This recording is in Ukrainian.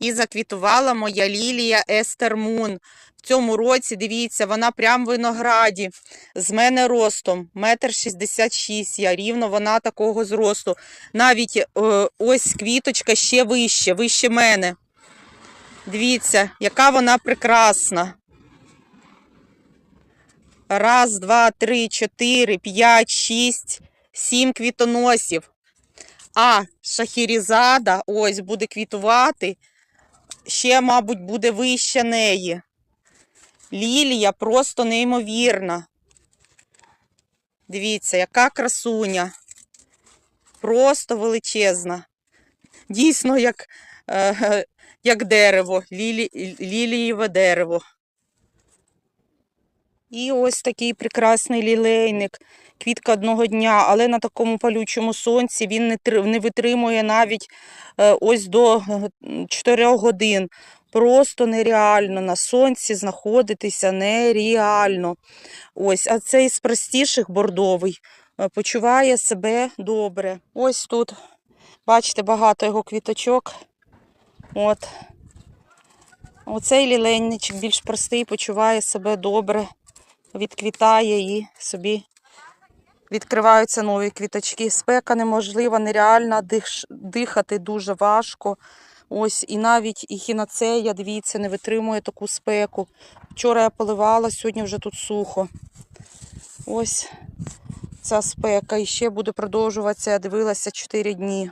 І заквітувала моя лілія Естер Мун. В цьому році, дивіться, вона прям в винограді. З мене ростом, метр шістдесят шість. Я рівно вона такого зросту. Навіть е, ось квіточка ще вище, вище мене. Дивіться, яка вона прекрасна. Раз, два, три, чотири, п'ять, шість, сім квітоносів. А шахірізада ось буде квітувати. Ще, мабуть, буде вище неї. Лілія просто неймовірна. Дивіться, яка красуня. Просто величезна. Дійсно, як, е, як дерево, лілі, лілієве дерево. І ось такий прекрасний лілейник. Квітка одного дня, але на такому палючому сонці він не, витримує навіть е, ось до 4 годин. Просто нереально на сонці знаходитися нереально. Ось, а цей з простіших бордовий е, почуває себе добре. Ось тут, бачите, багато його квіточок. От. Оцей лілейничок більш простий, почуває себе добре, відквітає і собі відкриваються нові квіточки. Спека неможлива, нереальна, диш, дихати дуже важко. Ось і навіть і хіноцея, дивіться, не витримує таку спеку. Вчора я поливала, сьогодні вже тут сухо. Ось ця спека. І ще буде продовжуватися, я дивилася 4 дні.